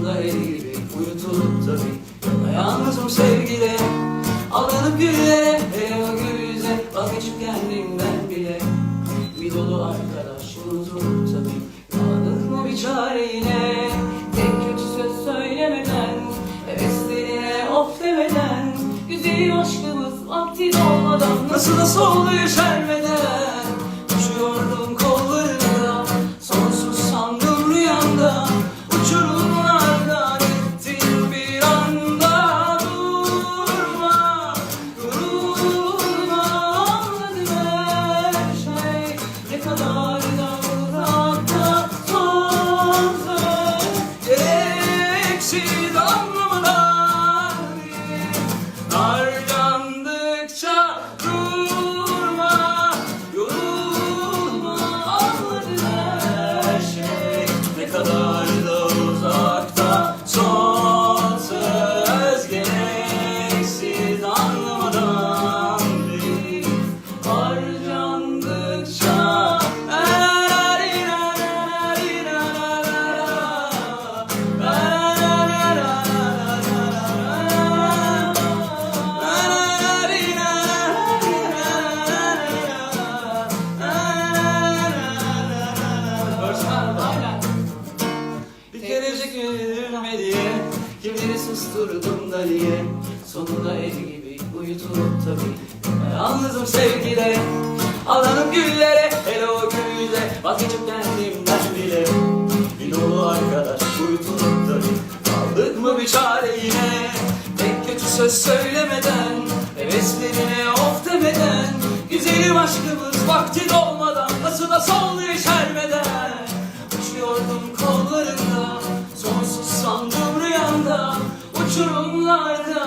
Aklımda eğilip uyutulup tabi Yana yalnızım sevgile Aldanıp güle Hey o göğüze Vazgeçip kendimden bile. Bir dolu arkadaşımız olup tabi Yalandık mı bir çare yine Tek kötü söz söylemeden Heveslerine of demeden Güzeli aşkımız vakti dolmadan Nasıl da soldu düşermeden üzülme diye Kimleri susturdum da diye. Sonunda el gibi uyutulup tabii. Yalnızım sevgide Alanım güllere. Hele o gülle Vazgeçip kendimden bile. Bir dolu arkadaş uyutulup tabii. Aldık mı bir çare yine? Tek kötü söz söylemeden Heveslerine of demeden. Güzelim aşkımız vakti dolmadan Nasıl da soldu yeşermeden Uçuyordum kollarında Uçurumlarda